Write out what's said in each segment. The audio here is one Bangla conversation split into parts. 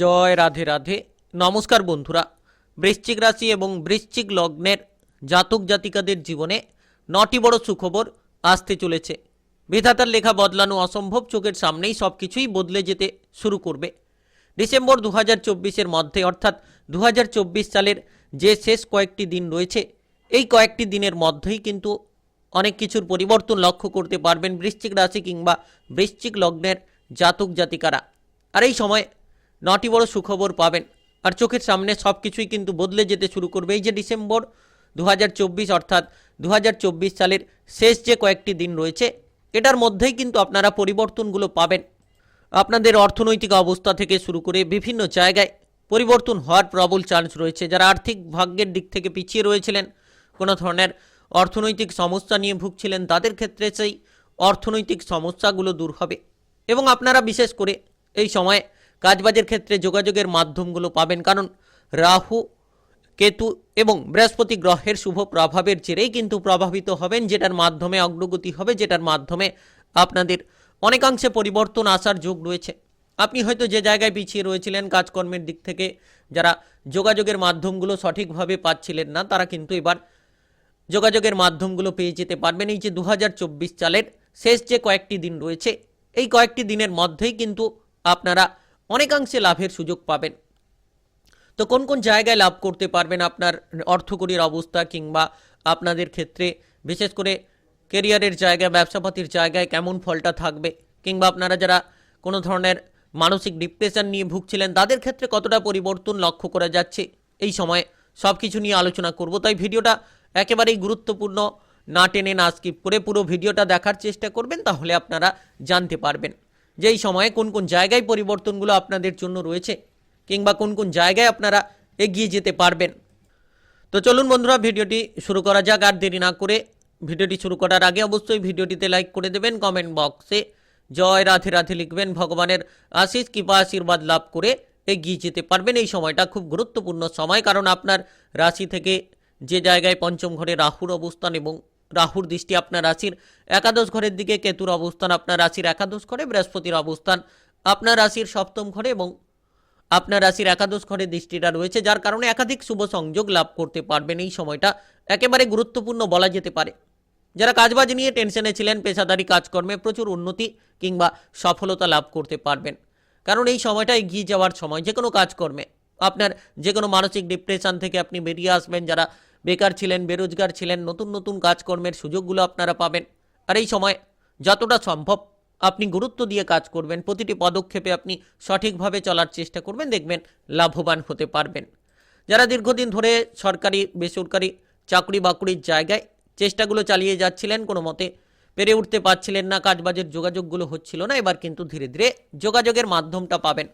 জয় রাধে রাধে। নমস্কার বন্ধুরা। বৃশ্চিক রাশি এবং বৃশ্চিক লগ্নের জাতক জাতিকাদের জীবনে নটি বড় সুখবর আসতে চলেছে। বিধাতার লেখা বদলানো অসম্ভব, চোখের সামনেই সব কিছুই বদলে যেতে শুরু করবে। ডিসেম্বর দু হাজার মধ্যে, অর্থাৎ দু হাজার চব্বিশ সালের যে শেষ কয়েকটি দিন রয়েছে, এই কয়েকটি দিনের মধ্যেই কিন্তু অনেক কিছুর পরিবর্তন লক্ষ্য করতে পারবেন বৃশ্চিক রাশি কিংবা বৃশ্চিক লগ্নের জাতক জাতিকারা। আর এই সময় নটি বড় সুখবর পাবেন। আর চোখের সামনে সব কিছুই কিন্তু বদলে যেতে শুরু করবে। এই যে ডিসেম্বর দু হাজার চব্বিশ, অর্থাৎ দু হাজার চব্বিশ সালের শেষ যে কয়েকটি দিন রয়েছে, এটার মধ্যেই কিন্তু আপনারা পরিবর্তনগুলো পাবেন। আপনাদের অর্থনৈতিক অবস্থা থেকে শুরু করে বিভিন্ন জায়গায় পরিবর্তন হওয়ার প্রবল চান্স রয়েছে। যারা আর্থিক ভাগ্যের দিক থেকে পিছিয়ে রয়েছিলেন, কোনো ধরনের অর্থনৈতিক সমস্যা নিয়ে ভুগছিলেন, তাদের ক্ষেত্রে সেই অর্থনৈতিক সমস্যাগুলো দূর হবে। এবং আপনারা বিশেষ করে এই সময়ে কাজবাজের ক্ষেত্রে যোগাযোগের মাধ্যমগুলো পাবেন। কারণ রাহু, কেতু এবং বৃহস্পতি গ্রহের শুভ প্রভাবের জেরেই কিন্তু প্রভাবিত হবেন, যেটার মাধ্যমে অগ্রগতি হবে, যেটার মাধ্যমে আপনাদের অনেকাংশে পরিবর্তন আসার যোগ রয়েছে। আপনি হয়তো যে জায়গায় পিছিয়ে রয়েছিলেন কাজকর্মের দিক থেকে, যারা যোগাযোগের মাধ্যমগুলো সঠিকভাবে পাচ্ছিলেন না, তারা কিন্তু এবার যোগাযোগের মাধ্যমগুলো পেয়ে যেতে পারবেন। এই যে দু হাজার চব্বিশ সালের শেষ যে কয়েকটি দিন রয়েছে, এই কয়েকটি দিনের মধ্যেই কিন্তু আপনারা অনেকাংশে লাভের সুযোগ পাবেন। তো কোন কোন জায়গায় লাভ করতে পারবেন আপনার অর্থকরীর অবস্থা কিংবা আপনাদের ক্ষেত্রে, বিশেষ করে কেরিয়ারের জায়গায় ব্যবসাপাতির জায়গায় কেমন ফলটা থাকবে কিংবা আপনারা যারা কোনো ধরনের মানসিক ডিপ্রেশন নিয়ে ভুগছিলেন, তাদের ক্ষেত্রে কতটা পরিবর্তন লক্ষ্য করা যাচ্ছে? এই সময়ে সব কিছু নিয়ে আলোচনা করব। তাই ভিডিওটা একেবারেই গুরুত্বপূর্ণ, না টেনে না স্কিপ করে পুরো ভিডিওটা দেখার চেষ্টা করবেন, তাহলে আপনারা জানতে পারবেন। যে এই সময়ে কোন কোন জায়গায় পরিবর্তনগুলো আপনাদের জন্য রয়েছে কিংবা কোন কোন জায়গায় আপনারা এগিয়ে যেতে পারবেন। তো চলুন বন্ধুরা, ভিডিওটি শুরু করা যাক। আর দেরি না করে ভিডিওটি শুরু করার আগে অবশ্যই ভিডিওটিতে লাইক করে দেবেন, কমেন্ট বক্সে জয় রাধে রাধে লিখবেন, ভগবানের আশিস কৃপা, আশীর্বাদ লাভ করে এগিয়ে যেতে পারবেন। এই সময়টা খুব গুরুত্বপূর্ণ সময়, কারণ আপনার রাশি থেকে যে জায়গায় পঞ্চম ঘরে রাহুর অবস্থান এবং রাহুর দৃষ্টি আপনার রাশির একাদশ ঘরের দিকে, কেতুর অবস্থান আপনার রাশির একাদশ ঘরে, বৃহস্পতির অবস্থান আপনার রাশির সপ্তম ঘরে এবং আপনার রাশির একাদশ ঘরে দৃষ্টিটা রয়েছে, যার কারণে একাধিক শুভ সংযোগ লাভ করতে পারবেন। এই সময়টা একেবারে গুরুত্বপূর্ণ বলা যেতে পারে। যারা কাজবাজ নিয়ে টেনশনে ছিলেন, পেশাদারি কাজকর্মে প্রচুর উন্নতি কিংবা সফলতা লাভ করতে পারবেন। কারণ এই সময়টা এগিয়ে যাওয়ার সময় যে কোনো কাজকর্মে আপনার যে কোনো মানসিক ডিপ্রেশন থেকে আপনি বেরিয়ে আসবেন, যারা বেকার ছিলেন, বেরোজগার ছিলেন, নতুন নতুন কাজকর্মের সুযোগগুলো আপনারা পাবেন। আর এই সময় যতটা সম্ভব আপনি গুরুত্ব দিয়ে কাজ করবেন, প্রতিটি পদক্ষেপে আপনি সঠিকভাবে চলার চেষ্টা করবেন, দেখবেন লাভবান হতে পারবেন। যারা দীর্ঘদিন ধরে সরকারি, বেসরকারি চাকরি বাকরির জায়গায় চেষ্টাগুলো চালিয়ে যাচ্ছিলেন, কোনো মতে পেরে উঠতে পারছিলেন না, কাজবাজের যোগাযোগগুলো হচ্ছিল না, এবার কিন্তু ধীরে ধীরে যোগাযোগের মাধ্যমটা পাবেন।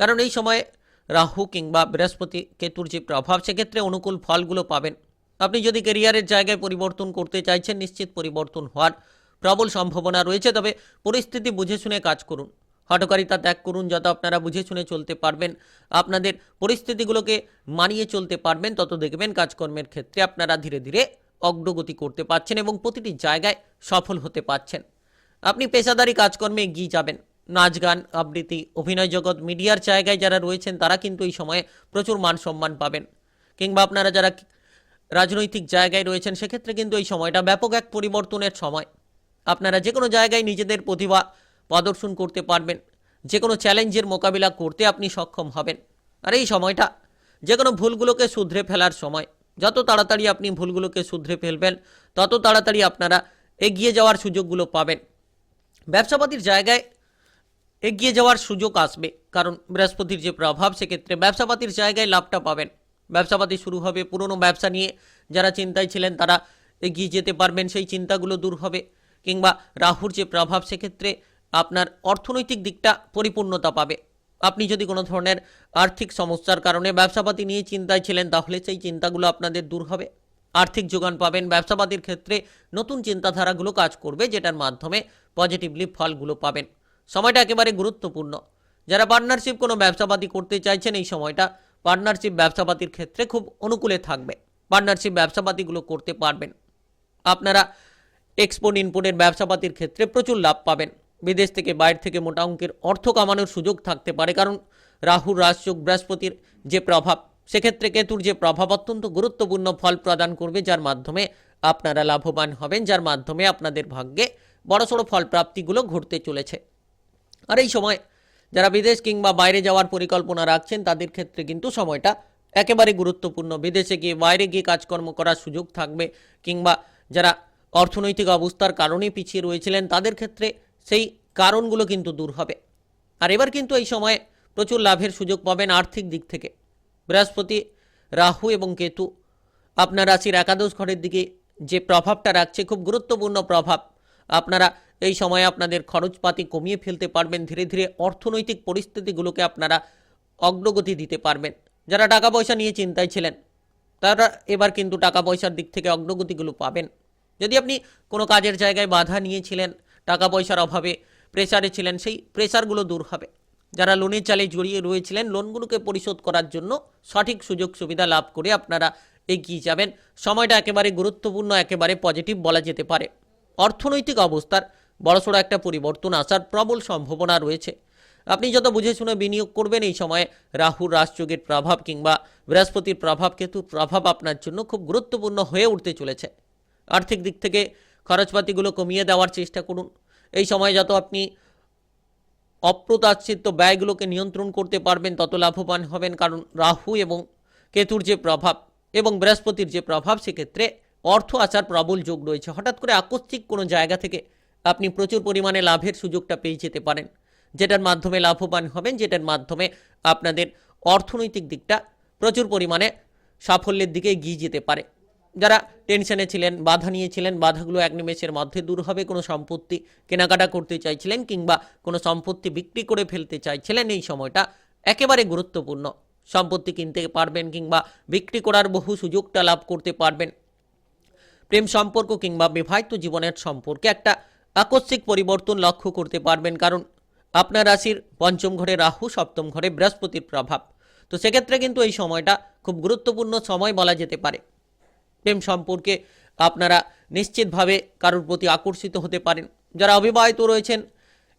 কারণ এই সময়ে রাহু কিংবা বৃহস্পতি কেতুর যে প্রভাব, সেক্ষেত্রে অনুকূল ফলগুলো পাবেন। আপনি যদি কেরিয়ারের জায়গায় পরিবর্তন করতে চাইছেন, নিশ্চিত পরিবর্তন হওয়ার প্রবল সম্ভাবনা রয়েছে, তবে পরিস্থিতি বুঝে শুনে কাজ করুন। হটকারিতা ত্যাগ করুন, যত আপনারা বুঝে শুনে চলতে পারবেন, আপনাদের পরিস্থিতিগুলোকে মানিয়ে চলতে পারবেন, তত দেখবেন কাজকর্মের ক্ষেত্রে আপনারা ধীরে ধীরে অগ্রগতি করতে পারছেন এবং প্রতিটি জায়গায় সফল হতে পারছেন। আপনি পেশাদারি কাজকর্মে এগিয়ে যাবেন। নাচ গান, আবৃত্তি, অভিনয় জগৎ, মিডিয়ার জায়গায় যারা রয়েছেন, তারা কিন্তু এই সময়ে প্রচুর মান সম্মান পাবেন। কিংবা আপনারা যারা রাজনৈতিক জায়গায় রয়েছেন, সেক্ষেত্রে কিন্তু এই সময়টা ব্যাপক এক পরিবর্তনের সময়। আপনারা যে কোনো জায়গায় নিজেদের প্রতিভা প্রদর্শন করতে পারবেন। যে কোনো চ্যালেঞ্জের মোকাবিলা করতে আপনি সক্ষম হবেন। আর এই সময়টা যে কোনো ভুলগুলোকে শুধরে ফেলার সময়। যত তাড়াতাড়ি আপনি ভুলগুলোকে শুধরে ফেলবেন, তত তাড়াতাড়ি আপনারা এগিয়ে যাওয়ার সুযোগগুলো পাবেন। ব্যবসাপাতির জায়গায় এগিয়ে যাওয়ার সুযোগ আসবে, কারণ বৃহস্পতির যে প্রভাব, সেক্ষেত্রে ব্যবসাপাতির জায়গায় লাভটা পাবেন। ব্যবসাপাতি শুরু হবে, পুরনো ব্যবসা নিয়ে যারা চিন্তায় ছিলেন, তারা এগিয়ে যেতে পারবেন, সেই চিন্তাগুলো দূর হবে। কিংবা রাহুর যে প্রভাব, সেক্ষেত্রে আপনার অর্থনৈতিক দিকটা পরিপূর্ণতা পাবে। আপনি যদি কোনো ধরনের আর্থিক সমস্যার কারণে ব্যবসাপাতি নিয়ে চিন্তায় ছিলেন, তাহলে সেই চিন্তাগুলো আপনাদের দূর হবে। আর্থিক যোগান পাবেন, ব্যবসাপাতির ক্ষেত্রে নতুন চিন্তাধারাগুলো কাজ করবে, যেটার মাধ্যমে পজিটিভলি ফলগুলো পাবেন। সময়টা একেবারে গুরুত্বপূর্ণ। যারা পার্টনারশিপ কোনো ব্যবসাপাতি করতে চাইছেন এই সময়টা পার্টনারশিপ ব্যবসাপাতির ক্ষেত্রে খুব অনুকূলে থাকবে। পার্টনারশিপ ব্যবসাপাতিগুলো করতে পারবেন। আপনারা এক্সপোর্ট ইনপোর্টের ব্যবসাপাতির ক্ষেত্রে প্রচুর লাভ পাবেন। বিদেশ থেকে, বাইরে থেকে মোটা অঙ্কের অর্থ কামানোর সুযোগ থাকতে পারে। কারণ রাহুর রাজযোগ, বৃহস্পতির যে প্রভাব, সেক্ষেত্রে কেতুর যে প্রভাব অত্যন্ত গুরুত্বপূর্ণ ফল প্রদান করবে, যার মাধ্যমে আপনারা লাভবান হবেন, যার মাধ্যমে আপনাদের ভাগ্যে বড়সড় ফল প্রাপ্তিগুলো ঘটতে চলেছে। আর এই সময় যারা বিদেশ কিংবা বাইরে যাওয়ার পরিকল্পনা রাখছেন, তাদের ক্ষেত্রে কিন্তু সময়টা একেবারে গুরুত্বপূর্ণ। বিদেশে গিয়ে বাইরে গিয়ে কাজকর্ম করার সুযোগ থাকবে কিংবা যারা অর্থনৈতিক অবস্থার কারণে পিছিয়ে রয়েছিলেন, তাদের ক্ষেত্রে সেই কারণগুলো কিন্তু দূর হবে। আর এবার কিন্তু এই সময়ে প্রচুর লাভের সুযোগ পাবেন আর্থিক দিক থেকে। বৃহস্পতি, রাহু এবং কেতু আপনার রাশির একাদশ ঘরের দিকে যে প্রভাবটা রাখছে, খুব গুরুত্বপূর্ণ প্রভাব আপনারা এই সময়ে আপনাদের খরচপাতি কমিয়ে ফেলতে পারবেন, ধীরে ধীরে অর্থনৈতিক পরিস্থিতিগুলোকে আপনারা অগ্রগতি দিতে পারবেন। যারা টাকা পয়সা নিয়ে চিন্তায় ছিলেন, তারা এবার কিন্তু টাকা পয়সার দিক থেকে অগ্রগতিগুলো পাবেন। যদি আপনি কোনো কাজের জায়গায় বাধা নিয়েছিলেন টাকা পয়সার অভাবে প্রেসারে ছিলেন, সেই প্রেসারগুলো দূর হবে। যারা লোনের চালে জড়িয়ে রয়েছিলেন, লোনগুলোকে পরিশোধ করার জন্য সঠিক সুযোগ সুবিধা লাভ করে আপনারা এগিয়ে যাবেন। সময়টা একেবারে গুরুত্বপূর্ণ, একেবারে পজিটিভ বলা যেতে পারে। অর্থনৈতিক অবস্থার বড়সড় একটা পরিবর্তন আসার প্রবল সম্ভাবনা রয়েছে। আপনি যত বুঝে শুনে বিনিয়োগ করবেন, এই সময়ে রাহুর রাজযোগের প্রভাব কিংবা বৃহস্পতির প্রভাব কেতুর প্রভাব আপনার জন্য খুব গুরুত্বপূর্ণ হয়ে উঠতে চলেছে। আর্থিক দিক থেকে খরচপাতিগুলো কমিয়ে দেওয়ার চেষ্টা করুন। এই সময় যত আপনি অপ্রত্যাশিত ব্যয়গুলোকে নিয়ন্ত্রণ করতে পারবেন, তত লাভবান হবেন। কারণ রাহু এবং কেতুর যে প্রভাব এবং বৃহস্পতির যে প্রভাব, সেক্ষেত্রে অর্থ আসার প্রবল যোগ রয়েছে। হঠাৎ করে আকস্মিক কোনো জায়গা থেকে আপনি প্রচুর পরিমাণে লাভের সুযোগটা পেয়ে যেতে পারেন। যেটার মাধ্যমে লাভবান হবেন, যেটার মাধ্যমে আপনাদের অর্থনৈতিক দিকটা প্রচুর পরিমাণে সাফল্যের দিকে এগিয়ে যেতে পারে। যারা টেনশনে ছিলেন, বাধা নিয়েছিলেন, বাধাগুলো এক নিমেষের মধ্যে দূর হবে, কোনো সম্পত্তি কেনাকাটা করতে চাইছিলেন কিংবা কোনো সম্পত্তি বিক্রি করে ফেলতে চাইছিলেন, এই সময়টা একেবারে গুরুত্বপূর্ণ। সম্পত্তি কিনতে পারবেন কিংবা বিক্রি করার বহু সুযোগটা লাভ করতে পারবেন। প্রেম সম্পর্ক কিংবা বিবাহিত জীবনের সম্পর্কে একটা আকস্মিক পরিবর্তন লক্ষ্য করতে পারবেন, কারণ আপনার রাশির পঞ্চম ঘরে রাহু, সপ্তম ঘরে বৃহস্পতির প্রভাব। তো সেক্ষেত্রে কিন্তু এই সময়টা খুব গুরুত্বপূর্ণ সময় বলা যেতে পারে। প্রেম সম্পর্কে আপনারা নিশ্চিতভাবে কারোর প্রতি আকর্ষিত হতে পারেন। যারা অবিবাহিত রয়েছেন,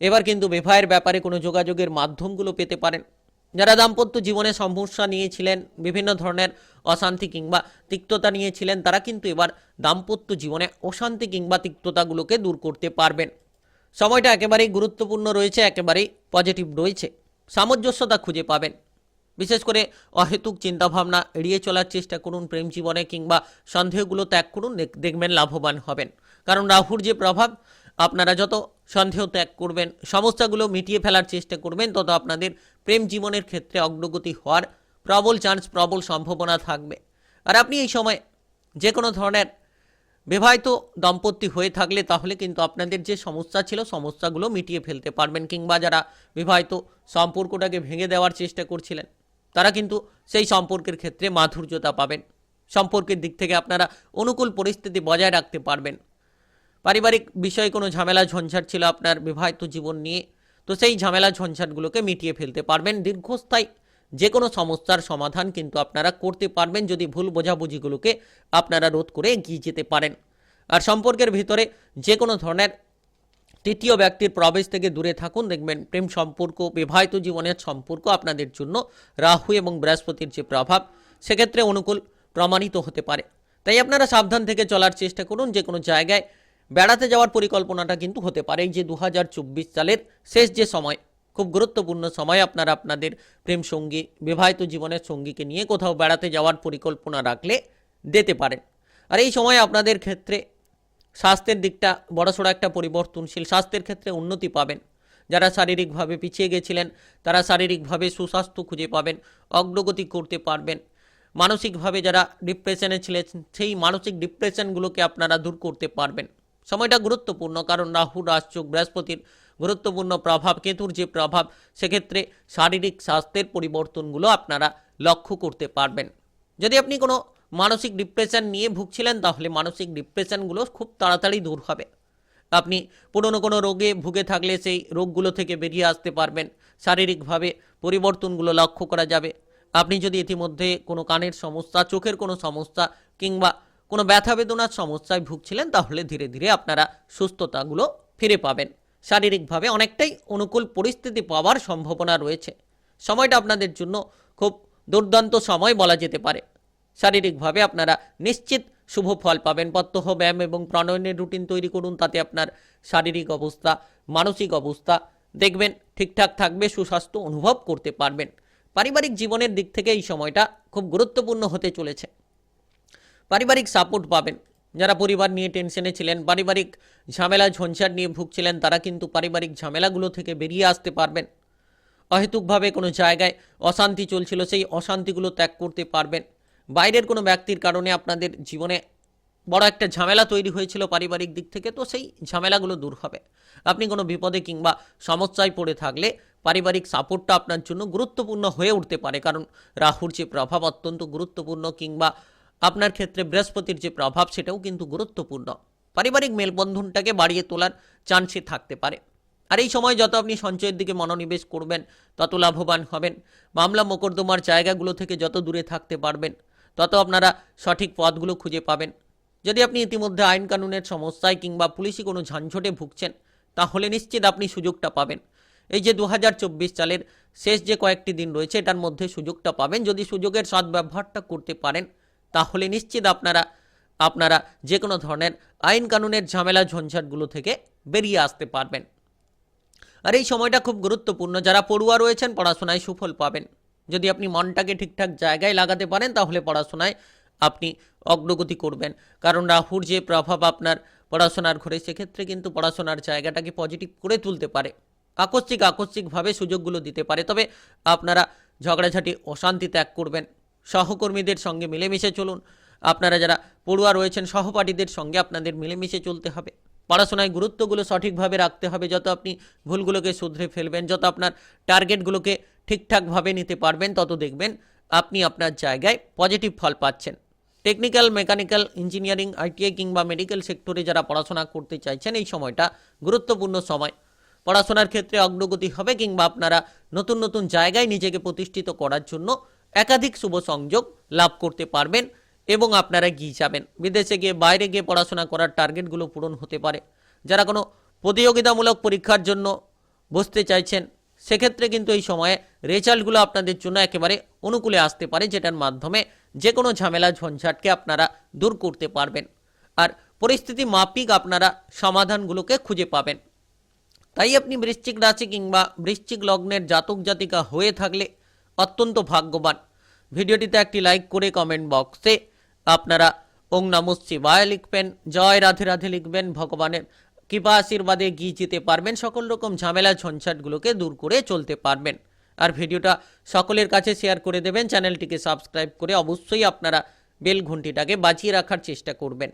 এবার কিন্তু বিবাহের ব্যাপারে কোনো যোগাযোগের মাধ্যমগুলো পেতে পারেন। যারা দাম্পত্য জীবনে সমস্যা নিয়েছিলেন, বিভিন্ন ধরনের অশান্তি কিংবা তিক্ততা নিয়েছিলেন, তারা কিন্তু এবার দাম্পত্য জীবনে অশান্তি কিংবা তিক্ততাগুলোকে দূর করতে পারবেন। সময়টা একেবারেই গুরুত্বপূর্ণ রয়েছে, একেবারেই পজিটিভ রয়েছে। সামঞ্জস্যতা খুঁজে পাবেন। বিশেষ করে অহেতুক চিন্তাভাবনা এড়িয়ে চলার চেষ্টা করুন প্রেম জীবনে কিংবা সন্দেহগুলো ত্যাগ করুন, দেখ- দেখবেন লাভবান হবেন। কারণ রাহুর যে প্রভাব, আপনারা যত সন্দেহ ত্যাগ করবেন, সমস্যাগুলো মিটিয়ে ফেলার চেষ্টা করবেন, তত আপনাদের প্রেম জীবনের ক্ষেত্রে অগ্রগতি হওয়ার প্রবল চান্স প্রবল সম্ভাবনা থাকবে। আর আপনি এই সময় যে কোনো ধরনের বিবাহিত দম্পতি হয়ে থাকলে তাহলে কিন্তু আপনাদের যে সমস্যা ছিল, সমস্যাগুলো মিটিয়ে ফেলতে পারবেন কিংবা যারা বিবাহিত সম্পর্কটাকে ভেঙে দেওয়ার চেষ্টা করছিলেন, তারা কিন্তু সেই সম্পর্কের ক্ষেত্রে মাধুর্যতা পাবেন। সম্পর্কের দিক থেকে আপনারা অনুকূল পরিস্থিতি বজায় রাখতে পারবেন। পারিবারিক বিষয়ে কোনো ঝামেলা, ঝঞ্ঝাট ছিল আপনার বিবাহিত জীবন নিয়ে, তো সেই ঝামেলা, ঝঞ্ঝাটগুলোকে মিটিয়ে ফেলতে পারবেন। দীর্ঘস্থায়ী যে কোনো সমস্যার সমাধান কিন্তু আপনারা করতে পারবেন যদি ভুল বোঝাবুঝিগুলোকে আপনারা রোধ করে এগিয়ে যেতে পারেন। আর সম্পর্কের ভিতরে যে কোনো ধরনের তৃতীয় ব্যক্তির প্রবেশ থেকে দূরে থাকুন। দেখবেন প্রেম সম্পর্ক, বিবাহিত জীবনের সম্পর্ক আপনাদের জন্য রাহু এবং বৃহস্পতির যে প্রভাব, সেক্ষেত্রে অনুকূল প্রমাণিত হতে পারে। তাই আপনারা সাবধান থেকে চলার চেষ্টা করুন। যে কোনো জায়গায় বেড়াতে যাওয়ার পরিকল্পনাটা কিন্তু হতে পারে। এই যে দু হাজার চব্বিশ সালের শেষ যে সময়, খুব গুরুত্বপূর্ণ সময় আপনারা আপনাদের প্রেম সঙ্গী, বিবাহিত জীবনের সঙ্গীকে নিয়ে কোথাও বেড়াতে যাওয়ার পরিকল্পনা রাখলে দিতে পারেন। আর এই সময় আপনাদের ক্ষেত্রে স্বাস্থ্যের দিকটা বড়সড় একটা পরিবর্তনশীল স্বাস্থ্যের ক্ষেত্রে উন্নতি পাবেন। যারা শারীরিকভাবে পিছিয়ে গেছিলেন, তারা শারীরিকভাবে সুস্বাস্থ্য খুঁজে পাবেন, অগ্রগতি করতে পারবেন। মানসিকভাবে যারা ডিপ্রেশনে ছিলেন, সেই মানসিক ডিপ্রেশনগুলোকে আপনারা দূর করতে পারবেন। সময়টা গুরুত্বপূর্ণ, কারণ রাহু, রাজযোগ, বৃহস্পতির গুরুত্বপূর্ণ প্রভাব, কেতুর যে প্রভাব, সেক্ষেত্রে শারীরিক স্বাস্থ্যের পরিবর্তনগুলো আপনারা লক্ষ্য করতে পারবেন। যদি আপনি কোনো মানসিক ডিপ্রেশন নিয়ে ভুগছিলেন, তাহলে মানসিক ডিপ্রেশনগুলো খুব তাড়াতাড়ি দূর হবে। আপনি পুরনো কোনো রোগে ভুগে থাকলে সেই রোগগুলো থেকে বেরিয়ে আসতে পারবেন। শারীরিকভাবে পরিবর্তনগুলো লক্ষ্য করা যাবে। আপনি যদি ইতিমধ্যে কোনো কানের সমস্যা, চোখের কোনো সমস্যা কিংবা কোনো ব্যথা বেদনার সমস্যায় ভুগছিলেন, তাহলে ধীরে ধীরে আপনারা সুস্থতাগুলো ফিরে পাবেন। শারীরিকভাবে অনেকটাই অনুকূল পরিস্থিতি পাওয়ার সম্ভাবনা রয়েছে। সময়টা আপনাদের জন্য খুব দুর্দান্ত সময় বলা যেতে পারে। শারীরিকভাবে আপনারা নিশ্চিত শুভ ফল পাবেন। প্রত্যহ ব্যায়াম এবং প্রণয়নের রুটিন তৈরি করুন, তাতে আপনার শারীরিক অবস্থা, মানসিক অবস্থা দেখবেন, ঠিকঠাক থাকবে, সুস্বাস্থ্য অনুভব করতে পারবেন। পারিবারিক জীবনের দিক থেকে এই সময়টা খুব গুরুত্বপূর্ণ হতে চলেছে। পারিবারিক সাপোর্ট পাবেন। যারা পরিবার নিয়ে টেনশনে ছিলেন, পারিবারিক ঝামেলা, ঝঞ্ঝাট নিয়ে ভুগছিলেন, তারা কিন্তু পারিবারিক ঝামেলাগুলো থেকে বেরিয়ে আসতে পারবেন। অহেতুকভাবে কোনো জায়গায় অশান্তি চলছিল, সেই অশান্তিগুলো ত্যাগ করতে পারবেন। বাইরের কোনো ব্যক্তির কারণে আপনাদের জীবনে বড় একটা ঝামেলা তৈরি হয়েছিল পারিবারিক দিক থেকে, তো সেই ঝামেলাগুলো দূর হবে। আপনি কোনো বিপদে কিংবা সমস্যায় পড়ে থাকলে পারিবারিক সাপোর্টটা আপনার জন্য গুরুত্বপূর্ণ হয়ে উঠতে পারে, কারণ রাহুর যে প্রভাব অত্যন্ত গুরুত্বপূর্ণ কিংবা আপনার ক্ষেত্রে বৃহস্পতির যে প্রভাব, সেটাও কিন্তু গুরুত্বপূর্ণ। পারিবারিক মেলবন্ধনটাকে বাড়িয়ে তোলার চান্সে থাকতে পারে। আর এই সময় যত আপনি সঞ্চয়ের দিকে মনোনিবেশ করবেন, তত লাভবান হবেন। মামলা মোকদ্দমার জায়গাগুলো থেকে যত দূরে থাকতে পারবেন, তত আপনারা সঠিক পথগুলো খুঁজে পাবেন। যদি আপনি ইতিমধ্যে আইন কানুনের সমস্যায় কিংবা পুলিশি কোনো ঝাঞ্ঝটে ভুগছেন, তাহলে নিশ্চিত আপনি সুযোগটা পাবেন। এই যে দু হাজার চব্বিশ সালের শেষ যে কয়েকটি দিন রয়েছে, এটার মধ্যে সুযোগটা পাবেন। যদি সুযোগের সদ্ব্যবহারটা করতে পারেন তাহলে নিশ্চিত আপনারা আপনারা যে কোনো ধরনের আইন কানুনের ঝামেলা ঝঞ্ঝাটগুলো থেকে বেরিয়ে আসতে পারবেন। আর এই সময়টা খুব গুরুত্বপূর্ণ। যারা পড়ুয়া রয়েছেন, পড়াশোনায় সুফল পাবেন। যদি আপনি মনটাকে ঠিকঠাক জায়গায় লাগাতে পারেন, তাহলে পড়াশোনায় আপনি অগ্রগতি করবেন। কারণ রাহুর যে প্রভাব আপনার পড়াশোনার ঘরে, সেক্ষেত্রে কিন্তু পড়াশোনার জায়গাটাকে পজিটিভ করে তুলতে পারে। আকস্মিক, আকস্মিকভাবে সুযোগগুলো দিতে পারে। তবে আপনারা ঝগড়াঝাটি, অশান্তি ত্যাগ করবেন। সহকর্মীদের সঙ্গে মিলেমিশে চলুন। আপনারা যারা পড়ুয়া রয়েছেন, সহপাঠীদের সঙ্গে আপনাদের মিলেমিশে চলতে হবে। পড়াশোনায় গুরুত্বগুলো সঠিকভাবে রাখতে হবে, যত আপনি ভুলগুলোকে শুধরে ফেলবেন, যত আপনার টার্গেটগুলোকে ঠিকঠাকভাবে নিতে পারবেন, তত দেখবেন আপনি আপনার জায়গায় পজিটিভ ফল পাচ্ছেন। টেকনিক্যাল, মেকানিক্যাল, ইঞ্জিনিয়ারিং আইটিআই কিংবা মেডিকেল সেক্টরে যারা পড়াশোনা করতে চাইছেন, এই সময়টা গুরুত্বপূর্ণ সময়। পড়াশোনার ক্ষেত্রে অগ্রগতি হবে কিংবা আপনারা নতুন নতুন জায়গায় নিজেকে প্রতিষ্ঠিত করার জন্য একাধিক শুভ সংযোগ লাভ করতে পারবেন এবং আপনারা গিয়ে যাবেন। বিদেশে গিয়ে, বাইরে গিয়ে পড়াশোনা করার টার্গেটগুলো পূরণ হতে পারে। যারা কোনো প্রতিযোগিতামূলক পরীক্ষার জন্য বসতে চাইছেন, সেক্ষেত্রে কিন্তু এই সময়ে রেজাল্টগুলো আপনাদের জন্য একেবারে অনুকূলে আসতে পারে, যেটার মাধ্যমে যে কোনো ঝামেলা, ঝঞ্ঝাটকে আপনারা দূর করতে পারবেন। আর পরিস্থিতি মাপিক আপনারা সমাধানগুলোকে খুঁজে পাবেন। তাই আপনি বৃশ্চিক রাশি কিংবা বৃশ্চিক লগ্নের জাতক জাতিকা হয়ে থাকলে অত্যন্ত ভাগ্যবান। ভিডিওটিতে একটি লাইক করে কমেন্ট বক্সে আপনারা ওং নম শিবায় লিখবেন, জয় রাধে রাধে লিখবেন, ভগবানের কৃপা আশীর্বাদে গিয়ে যেতে পারবেন, সকল রকম ঝামেলা ঝঞ্ঝাটগুলোকে দূর করে চলতে পারবেন। আর ভিডিওটা সকলের কাছে শেয়ার করে দেবেন চ্যানেলটিকে সাবস্ক্রাইব করে অবশ্যই আপনারা বেল ঘন্টিটাকে বাজিয়ে রাখার চেষ্টা করবেন।